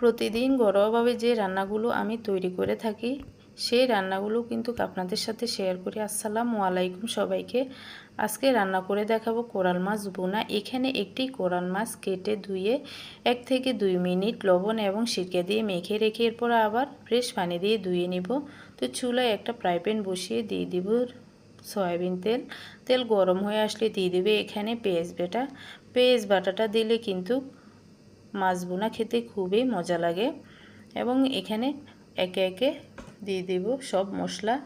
প্রতিদিন ঘরোয়াভাবে যে রান্নাগুলো আমি তৈরি করে থাকি, সেই রান্নাগুলো কিন্তু আপনাদের সাথে শেয়ার করি। আসসালামু আলাইকুম সবাইকে। আজকে রান্না করে দেখাবো কোরাল মাছ বোনা এখানে একটি কোরাল মাছ কেটে ধুয়ে এক থেকে দুই মিনিট লবণ এবং সিরকে দিয়ে মেখে রেখে এরপর আবার ফ্রেশ পানি দিয়ে ধুয়ে নিব। তো চুলায় একটা ফ্রাই প্যান বসিয়ে দিয়ে দিব সয়াবিন তেল। তেল গরম হয়ে আসলে দিয়ে দেবে এখানে পেঁয়াজ বেটা। পেঁয়াজ বাটাটা দিলে কিন্তু মাছ বোনা খেতে খুবই মজা লাগে। এবং এখানে একে একে দিয়ে দেব সব মশলা।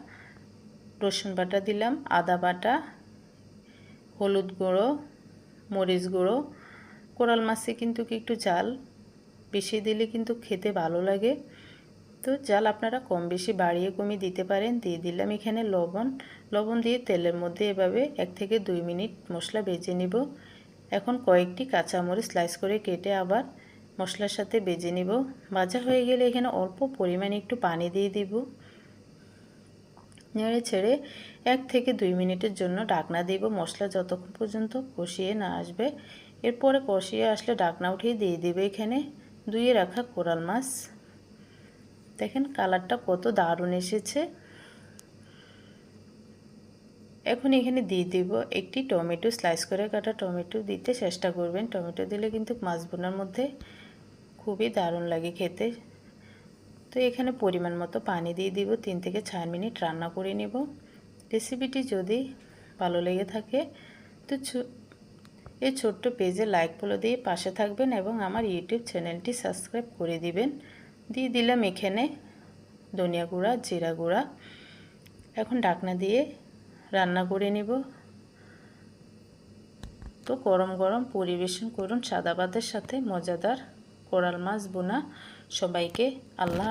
রসুন বাটা দিলাম, আদা বাটা, হলুদ গুঁড়ো, মরিচ গুঁড়ো। কোরাল মাছে কিন্তু একটু জাল বেশি দিলে কিন্তু খেতে ভালো লাগে। তো জাল আপনারা কম বেশি বাড়িয়ে কমিয়ে দিতে পারেন। দিয়ে দিলাম এখানে লবণ। লবণ দিয়ে তেলের মধ্যে এভাবে এক থেকে দুই মিনিট মশলা বেজে নিব। এখন কয়েকটি কাঁচামরিচ স্লাইস করে কেটে আবার মশলার সাথে বেজে নিব। ভাজা হয়ে গেলে এখানে অল্প পরিমাণে একটু পানি দিয়ে দিব। নেড়ে ছেড়ে এক থেকে দুই মিনিটের জন্য ডাকনা দিব। মশলা যতক্ষণ পর্যন্ত কষিয়ে না আসবে, এরপরে কষিয়ে আসলে ডাকনা উঠিয়ে দিয়ে দিবে এখানে ধুয়ে রাখা কোরাল মাছ। দেখেন কালারটা কত দারুণ এসেছে। এখন এখানে দিয়ে দিব একটি টমেটো স্লাইস করে কাটা টমেটো। দিতে চেষ্টা করবেন। টমেটো দিলে কিন্তু মাছ বোনার মধ্যে খুবই দারুণ লাগে খেতে। তো এখানে পরিমাণ মতো পানি দিয়ে দিব। তিন থেকে চার মিনিট রান্না করে নেব। রেসিপিটি যদি ভালো লেগে থাকে, তো এই ছোট্ট পেজে লাইক ফলো দিয়ে পাশে থাকবেন এবং আমার ইউটিউব চ্যানেলটি সাবস্ক্রাইব করে দিবেন। দিয়ে দিলাম এখানে ধনিয়া গুঁড়া, জিরা গুঁড়া। এখন ডাকনা দিয়ে রান্না করে নিব। তো গরম গরম পরিবেশন করুন সাদা ভাতের সাথে, মজাদার কোরাল মাছ বোনা। সবাইকে আল্লাহ